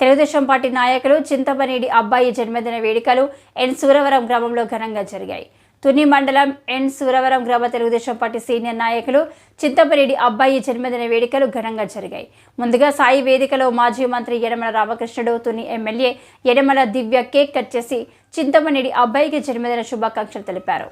Telugu Desam party నాయకులు చింతపనేడి అబ్బాయి జన్మదిన వేడుకలు ఎన్ సూరవరం గ్రామంలో ఘనంగా జరిగాయి. తుని మండలం ఎన్ సూరవరం గ్రామ తెలుగుదేశం పార్టీ సీనియర్ నాయకులు చింతపనేడి అబ్బాయి జన్మదిన వేడుకలు ఘనంగా జరిగాయి. ముందుగా సాయి వేదికలో మాజీ మంత్రి Yanamala Ramakrishnudu Tuni MLA Yanamala Divya cake cut చేసి చింతపనేడి అబ్బాయికి జన్మదిన శుభాకాంక్షలు తెలిపారు.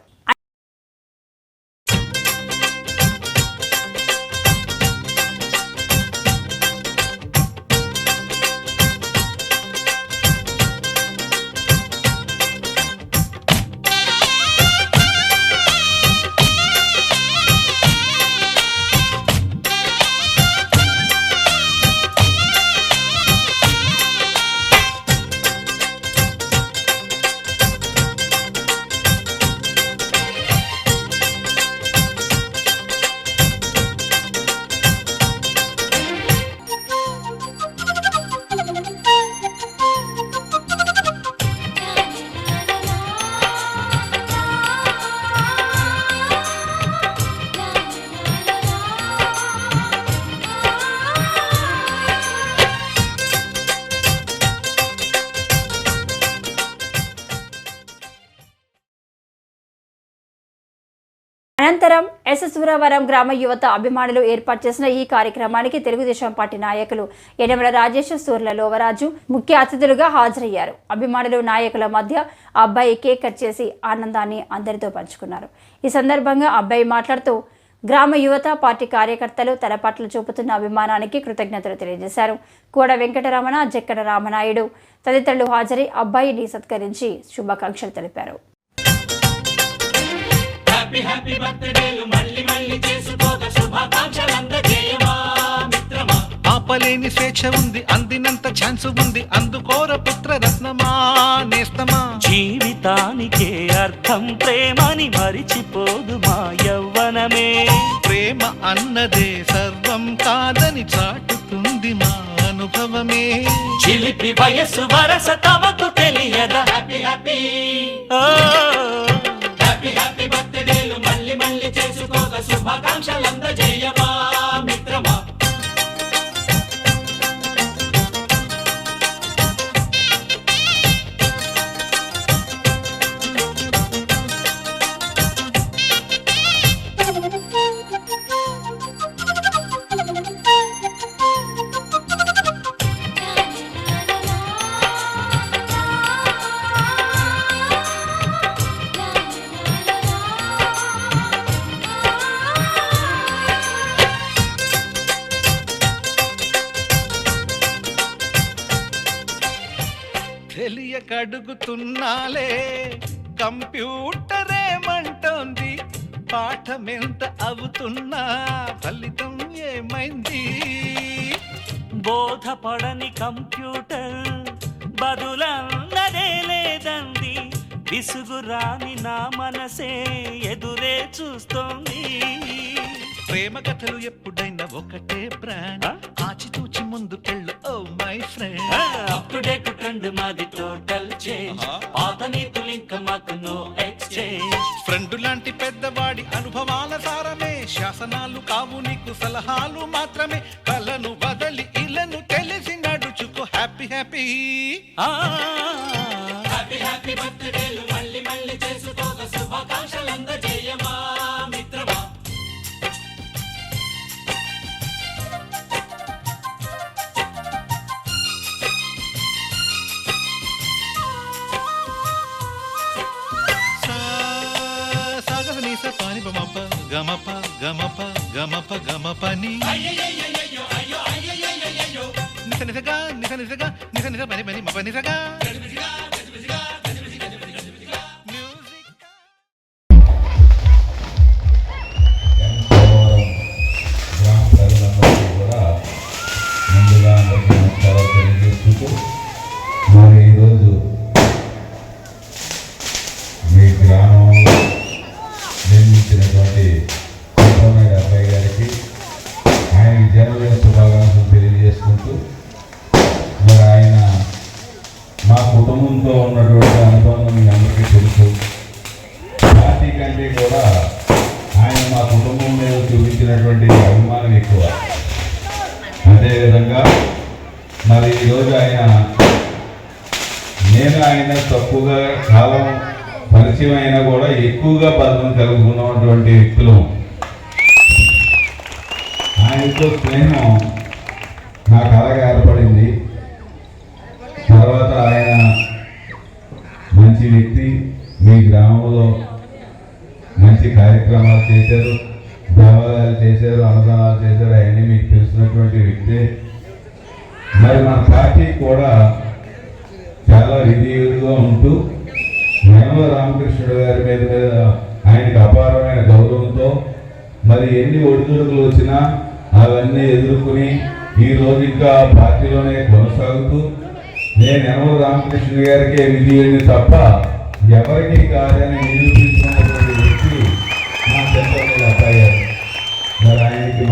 అనంతరం ఎస్ఎస్వరవరం గ్రామ యువత అభిమానులు ఏర్పాటు చేసిన ఈ కార్యక్రమానికి తెలుగుదేశం పార్టీ నాయకులు యనమల రాజేష్ సూర్ల లోవరాజు ముఖ్య అతిథులుగా హాజరయ్యారు. అభిమానులు నాయకుల మధ్య అబ్బాయి కేక్ కట్ చేసి ఆనందాన్ని అందరితో పంచుకున్నారు. ఈ సందర్భంగా అబ్బాయి మాట్లాడుతూ గ్రామ యువత పార్టీ కార్యకర్తలు తలపాట్లు చూపుతున్న అభిమానానికి కృతజ్ఞతలు తెలియజేశారు. కోడ వెంకటరమణ జక్కడ రామనాయుడు తదితరులు హాజరై అబ్బాయిని సత్కరించి శుభాకాంక్షలు తెలిపారు. ఆపలేని స్వేచ్ఛ ఉంది. అందినంత ఛాన్స్ ఉంది. అందుకోర పుత్ర రత్నమా నేస్తమా? జీవితానికే అర్థం ప్రేమని మరిచిపోదు మా యవ్వనమే. ప్రేమ అన్నదే సర్వం కాదని చాటుతుంది మా అనుభవమే. చిలిపి వయస్సు వరస తమకు తెలియదా? హ్యాపీ హ్యాపీ హ్యాపీ హ్యాపీ బర్త్డేలు మళ్ళీ మళ్ళీ చేసుకోక శుభాకాంక్షలు అందజేయమా తెలియకడుగుతున్నాలే కంప్యూటర్ ఏమంటోంది పాఠమెంత అవుతున్నా ఫలితం ఏమైంది? బోధపడని కంప్యూటర్ బదులన్నదే లేదంది. విసుగురాని నా మనసే ఎదురే చూస్తోంది. ప్రేమ కథలు ఎప్పుడైనా ఒకటే బ్రాండ్? ఆచితూచి ముందుకెళ్ళు ఓ my friend. Up to date trend మాది టోటల్ చేంజ్. పాత నీతులు ఇంకా మాకు నో ఎక్స్చేంజ్ ఫ్రెండ్ లాంటి పెద్దవాడి అనుభవాల సారమే. శాసనాలు కావు నీకు సలహాలు మాత్రమే. కలను వదలి ఇలను తెలిసి నడుచుకో. Happy happy. హ్యాపీ హ్యాపీ బర్త్డేలు పాని పమప గమప గమప గమప గమపని నిస నిసగా నిస నిసగా నిస నిస పని పని మప నిసగా. మీద అభిమానం ఎక్కువ. అదేవిధంగా మరి ఈరోజు ఆయన నేను ఆయన తక్కువగా కాలం పరిచయం అయినా కూడా ఎక్కువగా బంధం కలుగుకున్నటువంటి వ్యక్తులు. ఆయనతో స్నేహం నాకు అలాగే ఏర్పడింది. తర్వాత ఆయన మంచి వ్యక్తి మీ గ్రామంలో మంచి కార్యక్రమాలు చేశారు. దేవాలయాలు చేశారు అనుదానాలు చేశారు అవన్నీ మీకు తెలిసినటువంటి వ్యక్తే. మరి మన పార్టీ కూడా చాలా విధిగా ఉంటూ యనమల రామకృష్ణుడు గారి మీద మీద ఆయనకి అపారమైన గౌరవంతో మరి ఎన్ని ఒడిదుడుకులు వచ్చినా అవన్నీ ఎదుర్కొని ఈ రోజు ఇంకా పార్టీలోనే కొనసాగుతూ నేను యనమల రామకృష్ణుడు గారికి విధి తప్ప ఎవరికి కాదని నిరూపి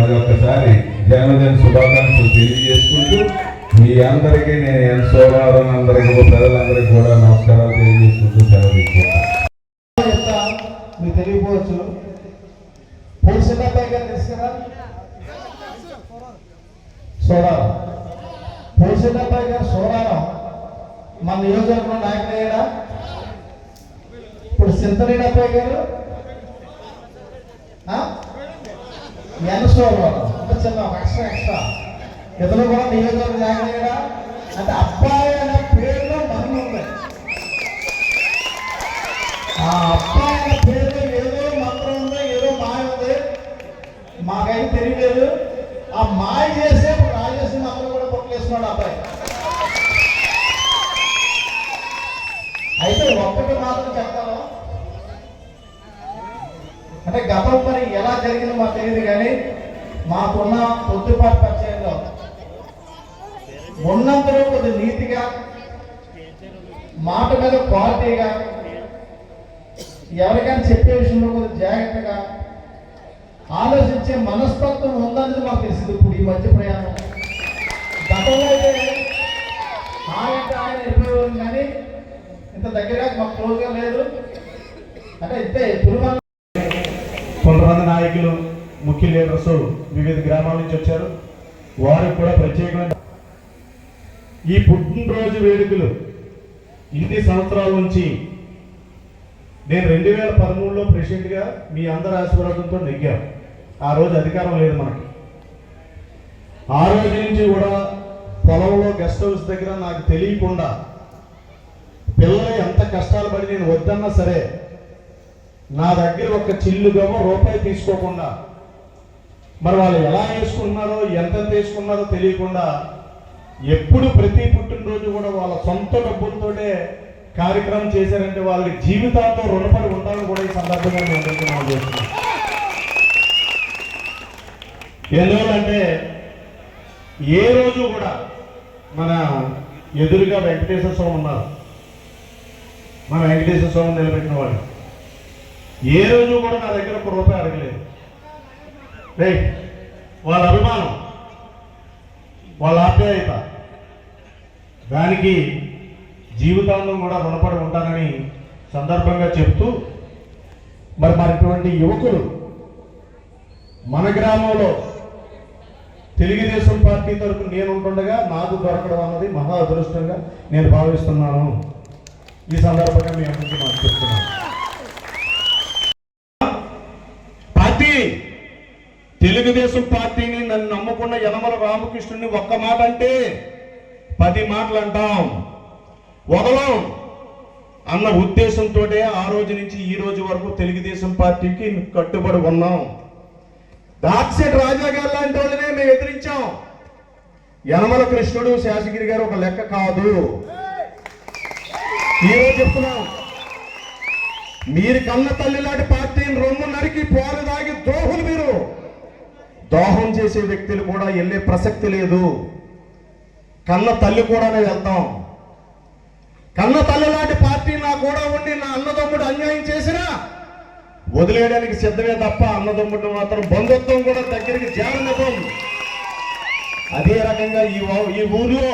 మరొకసారి జన్మదిన శుభాకాంక్షలు తెలియజేసుకుంటూ మీ అందరికీ నేను ఎన్ సోమవారం అందరికీ ప్రజలందరికీ కూడా నమస్కారాలు తెలియజేసుకుంటూ సెలవు తీసుకుంటాను. మీకు తెలియకపోవచ్చు సోడారం పోలీసులపై గారు మన నియోజకవర్గంలో నాయకుడు అయ్యాడా ఇప్పుడు సింతనీడపై గారు ఆ? ఎన్ అంటే చిన్న ఒక ఎక్స్ట్రా ఎక్స్ట్రా ఇతను కూడా నియోజకవర్గం నాయకుడు అంటే అబ్బాయి అనే పేరులో మహిమ ఉంది ఆ అబ్బాయి అనే పేరులో ఏదో మంత్రం ఉంది ఏదో మాయ ఉంది మాకైతే తెలియలేదు ఆ మాయ చేసే రాజేసి మంత్రం కూడా పొట్టలేస్తున్నాడు అబ్బాయి అయితే ఒక్కటి మాత్రం చెప్తాను అంటే గతం పని ఎలా జరిగిందో మాకు తెలియదు కానీ మాకున్న పొద్దుపాటు పరిచయంలో ఉన్నంతలో కొద్ది నీతిగా మాట మీద క్వాలిటీగా ఎవరికైనా చెప్పే విషయంలో కొద్ది జాగ్రత్తగా ఆలోచించే మనస్తత్వం ఉందన్నది మాకు తెలిసింది ఇప్పుడు ఈ మధ్య ప్రయాణం. గతంలో అయితే ఆయన ఆయన వెళ్ళిపోయేవారు కానీ ఇంత దగ్గర మాకు క్లోజ్గా లేదు. అంటే ఇంతే తిరుమల కొంతమంది నాయకులు ముఖ్య లీడర్స్ వివిధ గ్రామాల నుంచి వచ్చారు. వారికి కూడా ప్రత్యేకమైన ఈ పుట్టినరోజు వేడుకలు ఇన్ని సంవత్సరాల నుంచి నేను రెండు వేల పదమూడులో ప్రెసిడెంట్గా మీ అందరి ఆశీర్వాదంతో నెగ్గాను. ఆ రోజు అధికారం లేదు మనకి. ఆ రోజు నుంచి కూడా పొలంలో గెస్ట్ హౌస్ దగ్గర నాకు తెలియకుండా పిల్లలు ఎంత కష్టాలు పడి నేను వద్దన్నా సరే నా దగ్గర ఒక చిల్లుగమో రూపాయి తీసుకోకుండా మరి వాళ్ళు ఎలా వేసుకుంటున్నారో ఎంత తీసుకున్నారో తెలియకుండా ఎప్పుడు ప్రతి పుట్టినరోజు కూడా వాళ్ళ సొంత డబ్బులతోటే కార్యక్రమం చేశారంటే వాళ్ళకి జీవితాలతో రుణపడి ఉండాలని కూడా ఈ సందర్భంగా నేను ఎందుకంటే చేస్తున్నాను ఎందువల్లంటే ఏ రోజు కూడా మన ఎదురుగా వెంకటేశ్వర స్వామి ఉన్నారు. మన వెంకటేశ్వర స్వామి నిలబెట్టిన వాళ్ళు ఏ రోజు కూడా నా దగ్గర ఒక రూపాయి అడగలేదు. రైట్ వాళ్ళ అభిమానం వాళ్ళ ఆప్యాయత దానికి జీవితాంతం కూడా రుణపడి ఉంటానని సందర్భంగా చెప్తూ మరి మరిటువంటి యువకులు మన గ్రామంలో తెలుగుదేశం పార్టీ తరపు నేను ఉంటుండగా నాకు దొరకడం అన్నది మహా అదృష్టంగా నేను భావిస్తున్నాను. ఈ సందర్భంగా మీ అందరికీ మాకు చెప్తున్నాను తెలుగుదేశం పార్టీని నన్ను నమ్ముకున్న యనమల రామకృష్ణుని ఒక్క మాట అంటే పది మాటలు అంటాం. వదలం అన్న ఉద్దేశంతో ఆ రోజు నుంచి ఈ రోజు వరకు తెలుగుదేశం పార్టీకి కట్టుబడి ఉన్నాం. దాక్షట్ రాజా గారు లాంటి వాళ్ళనే మేము ఎదిరించాం. యనమల కృష్ణుడు శాసగిరి గారు ఒక లెక్క కాదు. ఈరోజు చెప్తున్నాం. మీరు కన్న తల్లి లాంటి పార్టీని రొమ్ము నరికి పోలు దాగి ద్రోహులు మీరు. దోహం చేసే వ్యక్తులు కూడా వెళ్ళే ప్రసక్తి లేదు. కన్న తల్లి కూడానే వెళ్తాం. కన్న తల్లి లాంటి పార్టీ నా కూడా ఉండి నా అన్నదమ్ముడు అన్యాయం చేసినా వదిలేయడానికి సిద్ధమే తప్ప అన్నదమ్ముడు మాత్రం బంధుత్వం కూడా దగ్గరికి చేరనివ్వం. అదే రకంగా ఈ ఈ ఊర్లో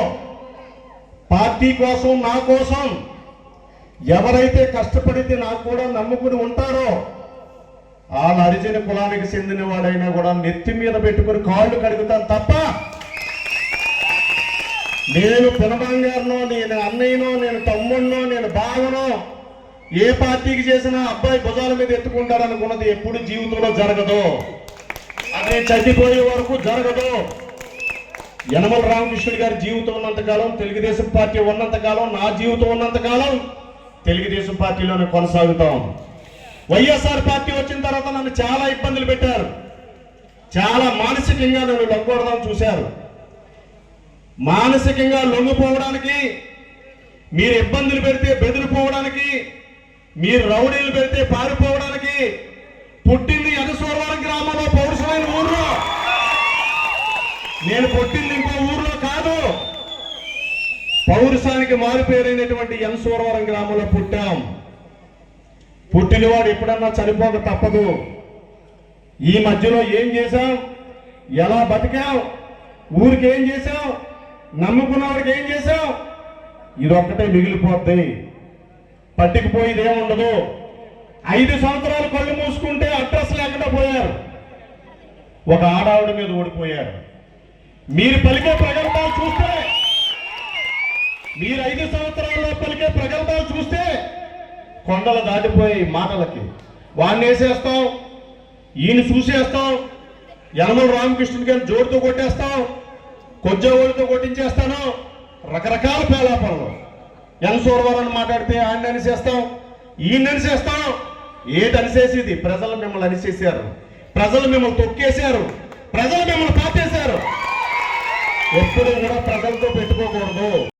పార్టీ కోసం నా కోసం ఎవరైతే కష్టపడితే నాకు కూడా నమ్ముకుని ఉంటారో ఆ నరిజన కులానికి చెందిన వాడైనా కూడా నెత్తి మీద పెట్టుకుని కాళ్ళు కడుగుతాను తప్ప నేను పినబంగారనో నేను అన్నయ్యనో నేను తమ్ముడినో నేను బావనో ఏ పార్టీకి చేసినా అబ్బాయి భుజాల మీద ఎత్తుకుంటాడనుకున్నది ఎప్పుడు జీవితంలో జరగదు. అదే చనిపోయే వరకు జరగదు. యనమల రామకృష్ణుడి గారి జీవితం ఉన్నంతకాలం తెలుగుదేశం పార్టీ ఉన్నంతకాలం నా జీవితం ఉన్నంతకాలం తెలుగుదేశం పార్టీలోనే కొనసాగుతాం. వైఎస్ఆర్ పార్టీ వచ్చిన తర్వాత నన్ను చాలా ఇబ్బందులు పెట్టారు. చాలా మానసికంగా నన్ను లొంగొడదాం చూశారు. మానసికంగా లొంగిపోవడానికి మీరు ఇబ్బందులు పెడితే బెదిరిపోవడానికి మీరు రౌడీలు పెడితే పారిపోవడానికి పుట్టింది ఎనసూరవరం గ్రామంలో పౌరుషమైన ఊర్లో. నేను పుట్టింది ఇంకో ఊర్లో కాదు. పౌరుషానికి మారిపోయినటువంటి ఎనసూరవరం గ్రామంలో పుట్టాం. పుట్టినవాడు ఎప్పుడన్నా చనిపోక తప్పదు. ఈ మధ్యలో ఏం చేశాం ఎలా బతికాం ఊరికి ఏం చేశాం నమ్ముకున్న వాడికి ఏం చేశాం ఇదొక్కటే మిగిలిపోద్ది. పట్టుకుపోయేది ఏముండదు ఐదు సంవత్సరాలు కళ్ళు మూసుకుంటే అడ్రస్ లేకుండా పోయారు. ఒక ఆడావిడ మీద ఓడిపోయారు. మీరు పలికే ప్రగల్భాలు చూస్తే మీరు ఐదు సంవత్సరాల్లో పలికే ప్రగల్భాలు చూస్తే కొండలు దాటిపోయి మాటలకి. వాడిని వేసేస్తాం ఈయన చూసేస్తాం యనమల రామకృష్ణుడి గారిని జోడుతో కొట్టేస్తాం కొజ్జోళ్ళతో కొట్టించేస్తాను రకరకాల పేలాపనలు. ఎనసూరవరం మాట్లాడితే ఆయన అనిసేస్తాం ఈయన అనిసేస్తాం ఏది అనిసేసేది ప్రజలు మిమ్మల్ని అనిసేసారు ప్రజలు మిమ్మల్ని తొక్కేశారు. ప్రజలు మిమ్మల్ని పాతేశారు. ఎప్పుడు కూడా ప్రజలతో పెట్టుకోకూడదు.